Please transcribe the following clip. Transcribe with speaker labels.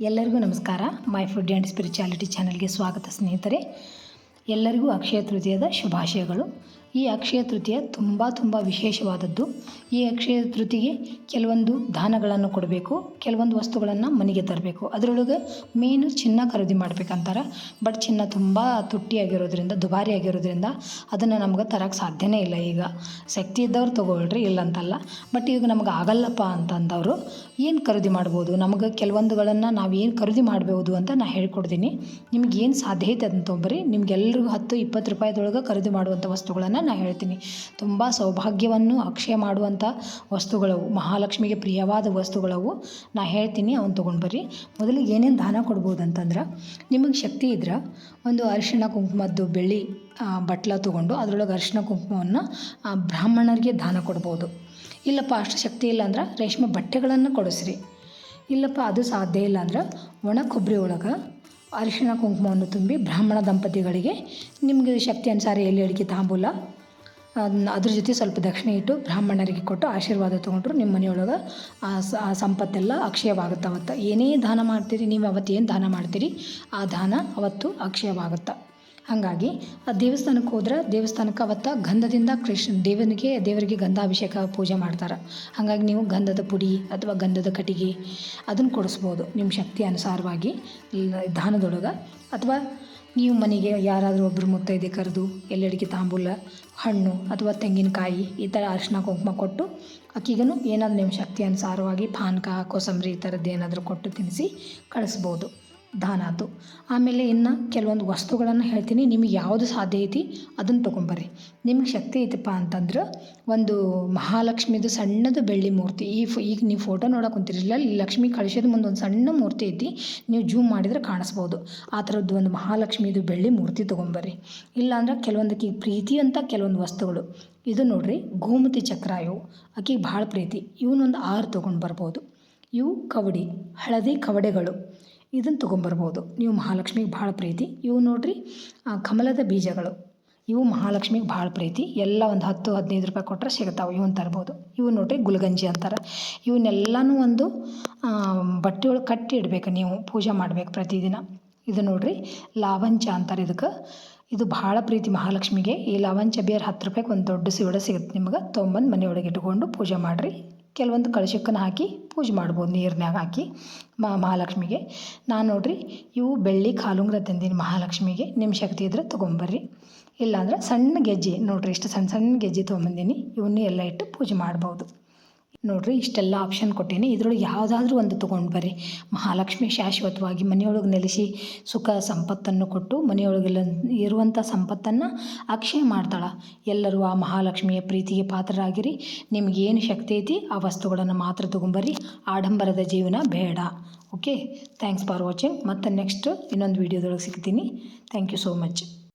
Speaker 1: ಎಲ್ಲರಿಗೂ ನಮಸ್ಕಾರ. My food and spirituality ಚಾನಲ್ಗೆ ಸ್ವಾಗತ ಸ್ನೇಹಿತರೆ. ಎಲ್ಲರಿಗೂ ಅಕ್ಷಯ ತೃತೀಯದ ಶುಭಾಶಯಗಳು. ಈ ಅಕ್ಷಯ ತೃತೀಯ ತುಂಬ ತುಂಬ ವಿಶೇಷವಾದದ್ದು. ಈ ಅಕ್ಷಯ ತೃತಿಗೆ ಕೆಲವೊಂದು ದಾನಗಳನ್ನು ಕೊಡಬೇಕು, ಕೆಲವೊಂದು ವಸ್ತುಗಳನ್ನು ಮನೆಗೆ ತರಬೇಕು. ಅದರೊಳಗೆ ಮೇನು ಚಿನ್ನ ಖರೀದಿ ಮಾಡ್ಬೇಕಂತಾರೆ. ಬಟ್ ಚಿನ್ನ ತುಂಬ ತುಟ್ಟಿಯಾಗಿರೋದ್ರಿಂದ, ದುಬಾರಿ ಆಗಿರೋದ್ರಿಂದ ಅದನ್ನು ನಮ್ಗೆ ತರಕ್ಕೆ ಸಾಧ್ಯನೇ ಇಲ್ಲ ಈಗ. ಶಕ್ತಿ ಇದ್ದವ್ರು ತೊಗೊಳ್ರಿ, ಇಲ್ಲಂತಲ್ಲ. ಬಟ್ ಈಗ ನಮ್ಗೆ ಆಗಲ್ಲಪ್ಪ ಅಂತಂದವರು, ಏನು ಖರೀದಿ ಮಾಡ್ಬೋದು? ನಮಗೆ ಕೆಲವೊಂದುಗಳನ್ನು ನಾವು ಏನು ಖರೀದಿ ಮಾಡ್ಬೋದು ಅಂತ ನಾನು ಹೇಳ್ಕೊಡ್ತೀನಿ. ನಿಮ್ಗೆ ಏನು ಸಾಧ್ಯ ಐತೆ ಅಂತ ತೊಂಬರಿ ನಿಮ್ಗೆಲ್ರಿಗೂ ಹತ್ತು, ಇಪ್ಪತ್ತು ರೂಪಾಯಿದೊಳಗೆ ಖರೀದಿ ಮಾಡುವಂಥ ವಸ್ತುಗಳನ್ನು ನಾನು ಹೇಳ್ತೀನಿ. ತುಂಬ ಸೌಭಾಗ್ಯವನ್ನು ಅಕ್ಷಯ ಮಾಡುವಂಥ ವಸ್ತುಗಳವು, ಮಹಾಲಕ್ಷ್ಮಿಗೆ ಪ್ರಿಯವಾದ ವಸ್ತುಗಳವು ನಾ ಹೇಳ್ತೀನಿ ಅವನ್ನ ತೊಗೊಂಡು ಬರ್ರಿ. ಮೊದಲಿಗೆ ಏನೇನು ದಾನ ಕೊಡ್ಬೋದು ಅಂತಂದ್ರೆ ನಿಮಗೆ ಶಕ್ತಿ ಇದ್ರೆ, ಒಂದು ಅರಿಶಿಣ ಕುಂಕುಮದ್ದು ಬೆಳ್ಳಿ ಬಟ್ಲ ತೊಗೊಂಡು ಅದರೊಳಗೆ ಅರಿಶಿಣ ಕುಂಕುಮವನ್ನು ಬ್ರಾಹ್ಮಣರಿಗೆ ದಾನ ಕೊಡ್ಬೋದು. ಇಲ್ಲಪ್ಪ, ಅಷ್ಟು ಶಕ್ತಿ ಇಲ್ಲ ಅಂದ್ರೆ ರೇಷ್ಮೆ ಬಟ್ಟೆಗಳನ್ನು ಕೊಡಿಸ್ರಿ. ಇಲ್ಲಪ್ಪ, ಅದು ಸಾಧ್ಯ ಇಲ್ಲ ಅಂದ್ರೆ ಒಣ ಕೊಬ್ಬರಿ ಒಳಗೆ ಅರಿಶಿಣ ಕುಂಕುಮವನ್ನು ತುಂಬಿ ಬ್ರಾಹ್ಮಣ ದಂಪತಿಗಳಿಗೆ ನಿಮಗೆ ಶಕ್ತಿ ಅನುಸಾರ ಎಲೆ, ಅಡಿಕೆ, ತಾಂಬೂಲ ಅದನ್ನ ಅದ್ರ ಜೊತೆ ಸ್ವಲ್ಪ ದಕ್ಷಿಣೆ ಇಟ್ಟು ಬ್ರಾಹ್ಮಣರಿಗೆ ಕೊಟ್ಟು ಆಶೀರ್ವಾದ ತೊಗೊಂಡ್ರು ನಿಮ್ಮ ಮನೆಯೊಳಗೆ ಆ ಸ, ಆ ಸಂಪತ್ತೆಲ್ಲ ಅಕ್ಷಯವಾಗುತ್ತೆ ಅವತ್ತು ಏನೇ ದಾನ ಮಾಡ್ತೀರಿ, ನೀವು ಅವತ್ತು ಏನು ದಾನ ಮಾಡ್ತೀರಿ, ಆ ದಾನ ಅವತ್ತು ಅಕ್ಷಯವಾಗುತ್ತೆ. ಹಾಗಾಗಿ, ಆ ದೇವಸ್ಥಾನಕ್ಕೆ ಹೋದ್ರೆ ದೇವಸ್ಥಾನಕ್ಕೆ ಅವತ್ತ ಗಂಧದಿಂದ ಕೃಷ್ಣ, ದೇವನಿಗೆ, ದೇವರಿಗೆ ಗಂಧಾಭಿಷೇಕ ಪೂಜೆ ಮಾಡ್ತಾರೆ. ಹಾಗಾಗಿ ನೀವು ಗಂಧದ ಪುಡಿ ಅಥವಾ ಗಂಧದ ಕಟ್ಟಿಗೆ ಅದನ್ನು ಕೊಡಿಸ್ಬೋದು. ನಿಮ್ಮ ಶಕ್ತಿ ಅನುಸಾರವಾಗಿ ದಾನದೊಳಗೆ. ಅಥವಾ ನೀವು ಮನೆಗೆ ಯಾರಾದರೂ ಒಬ್ಬರು ಮುತ್ತೈದೆ ಕರೆದು ಎಲ್ಲೆಡಿಗೆ ತಾಂಬೂಲ, ಹಣ್ಣು ಅಥವಾ ತೆಂಗಿನಕಾಯಿ ಈ ಥರ ಅರಿಶಿನ ಕುಂಕುಮ ಕೊಟ್ಟು ಅಕ್ಕಿಗೂ ಏನಾದರೂ ನಿಮ್ಮ ಶಕ್ತಿ ಅನುಸಾರವಾಗಿ ಪಾನಕ, ಕೋಸಂಬರಿ ಈ ಥರದ್ದು ಏನಾದರೂ ಕೊಟ್ಟು ತಿನ್ನಿಸಿ ಕಳಿಸ್ಬೋದು. ದಾನ ಅದು ಆಮೇಲೆ ಇನ್ನು ಕೆಲವೊಂದು ವಸ್ತುಗಳನ್ನು ಹೇಳ್ತೀನಿ. ನಿಮಗೆ ಯಾವುದು ಸಾಧ್ಯ ಐತಿ ಅದನ್ನು ತೊಗೊಂಬರ್ರಿ. ನಿಮಗೆ ಶಕ್ತಿ ಐತಪ್ಪ ಅಂತಂದ್ರೆ ಒಂದು ಮಹಾಲಕ್ಷ್ಮಿದು ಸಣ್ಣದು ಬೆಳ್ಳಿ ಮೂರ್ತಿ. ಈ ಫೋ, ಈಗ ನೀವು ಫೋಟೋ ನೋಡೋಕೆ ಕುಂತಿರಲಿಲ್ಲ. ಲಕ್ಷ್ಮಿ ಕಳಿಸೋದು ಮುಂದೆ ಒಂದು ಸಣ್ಣ ಮೂರ್ತಿ ಐತಿ. ನೀವು ಜೂಮ್ ಮಾಡಿದ್ರೆ ಕಾಣಿಸ್ಬೋದು. ಆ ಥರದ್ದು ಒಂದು ಮಹಾಲಕ್ಷ್ಮಿದು ಬೆಳ್ಳಿ ಮೂರ್ತಿ ತೊಗೊಂಬರ್ರಿ. ಇಲ್ಲಾಂದ್ರೆ ಕೆಲವೊಂದಕ್ಕೆ ಪ್ರೀತಿ ಅಂತ ಕೆಲವೊಂದು ವಸ್ತುಗಳು. ಇದು ನೋಡ್ರಿ, ಗೋಮತಿ ಚಕ್ರ ಇವು. ಆಕೆಗೆ ಭಾಳ ಪ್ರೀತಿ. ಇವನ್ನೊಂದು ಆರು ತೊಗೊಂಡು ಬರ್ಬೋದು. ಇವು ಕವಡಿ, ಹಳದಿ ಕವಡೆಗಳು. ಇದನ್ನು ತೊಗೊಂಬರ್ಬೋದು. ನೀವು ಮಹಾಲಕ್ಷ್ಮಿಗೆ ಭಾಳ ಪ್ರೀತಿ. ಇವು ನೋಡ್ರಿ ಕಮಲದ ಬೀಜಗಳು. ಇವು ಮಹಾಲಕ್ಷ್ಮಿಗೆ ಭಾಳ ಪ್ರೀತಿ. ಎಲ್ಲ ಒಂದು ಹತ್ತು, ಹದಿನೈದು ರೂಪಾಯಿ ಕೊಟ್ಟರೆ ಸಿಗ್ತಾವೆ. ಇವನ್ನ ತರ್ಬೋದು. ಇವು ನೋಡ್ರಿ ಗುಲ್ಗಂಜಿ ಅಂತಾರೆ. ಇವನ್ನೆಲ್ಲನೂ ಒಂದು ಬಟ್ಟೆ ಒಳಗೆ ಕಟ್ಟಿ ಇಡಬೇಕು ನೀವು. ಪೂಜೆ ಮಾಡಬೇಕು ಪ್ರತಿದಿನ. ಇದು ನೋಡ್ರಿ, ಲಾವಂಚ ಅಂತಾರೆ ಇದಕ್ಕೆ. ಇದು ಭಾಳ ಪ್ರೀತಿ ಮಹಾಲಕ್ಷ್ಮಿಗೆ. ಈ ಲಾವಂಚ ಬೇರೆ ಹತ್ತು ರೂಪಾಯಿಗೆ ಒಂದು ದೊಡ್ಡ ಸಿವಡ ಸಿಗುತ್ತೆ ನಿಮ್ಗೆ. ತೊಂಬಂದು ಮನೆಯೊಳಗೆ ಇಟ್ಕೊಂಡು ಪೂಜೆ ಮಾಡಿರಿ. ಕೆಲವೊಂದು ಕಳಶಕ್ಕನ್ನು ಹಾಕಿ ಪೂಜೆ ಮಾಡ್ಬೋದು ನೀರಿನಾಗ ಹಾಕಿ ಮಹಾಲಕ್ಷ್ಮಿಗೆ. ನಾನು ನೋಡಿರಿ, ಇವು ಬೆಳ್ಳಿ ಕಾಲುಂಗ್ರ ತಂದೀನಿ ಮಹಾಲಕ್ಷ್ಮಿಗೆ. ನಿಮ್ಮ ಶಕ್ತಿ ಇದ್ರೆ ತೊಗೊಂಬರ್ರಿ. ಇಲ್ಲಾಂದ್ರೆ ಸಣ್ಣ ಗೆಜ್ಜೆ, ನೋಡಿರಿ ಇಷ್ಟು ಸಣ್ಣ ಸಣ್ಣ ಗೆಜ್ಜೆ ತೊಗೊಂಬಂದೀನಿ. ಇವನ್ನೇ ಎಲ್ಲ ಇಟ್ಟು ಪೂಜೆ ಮಾಡ್ಬೋದು. ನೋಡಿರಿ, ಇಷ್ಟೆಲ್ಲ ಆಪ್ಷನ್ ಕೊಟ್ಟೇನೆ. ಇದರೊಳಗೆ ಯಾವುದಾದ್ರೂ ಒಂದು ತೊಗೊಂಡು ಬರ್ರಿ. ಮಹಾಲಕ್ಷ್ಮಿ ಶಾಶ್ವತವಾಗಿ ಮನೆಯೊಳಗೆ ನೆಲೆಸಿ ಸುಖ ಸಂಪತ್ತನ್ನು ಕೊಟ್ಟು ಮನೆಯೊಳಗೆಲ್ಲ ಇರುವಂಥ ಸಂಪತ್ತನ್ನು ಅಕ್ಷಯ ಮಾಡ್ತಾಳೆ. ಎಲ್ಲರೂ ಆ ಮಹಾಲಕ್ಷ್ಮಿಯ ಪ್ರೀತಿಗೆ ಪಾತ್ರರಾಗಿರಿ. ನಿಮಗೇನು ಶಕ್ತಿ ಐತಿ, ಆ ವಸ್ತುಗಳನ್ನು ಮಾತ್ರ ತೊಗೊಂಬರ್ರಿ. ಆಡಂಬರದ ಜೀವನ ಬೇಡ. ಓಕೆ ಥ್ಯಾಂಕ್ಸ್ ಫಾರ್ ವಾಚಿಂಗ್ ಮತ್ತು ನೆಕ್ಸ್ಟ್ ಇನ್ನೊಂದು ವೀಡಿಯೋದೊಳಗೆ ಸಿಗ್ತೀನಿ. Thank you so much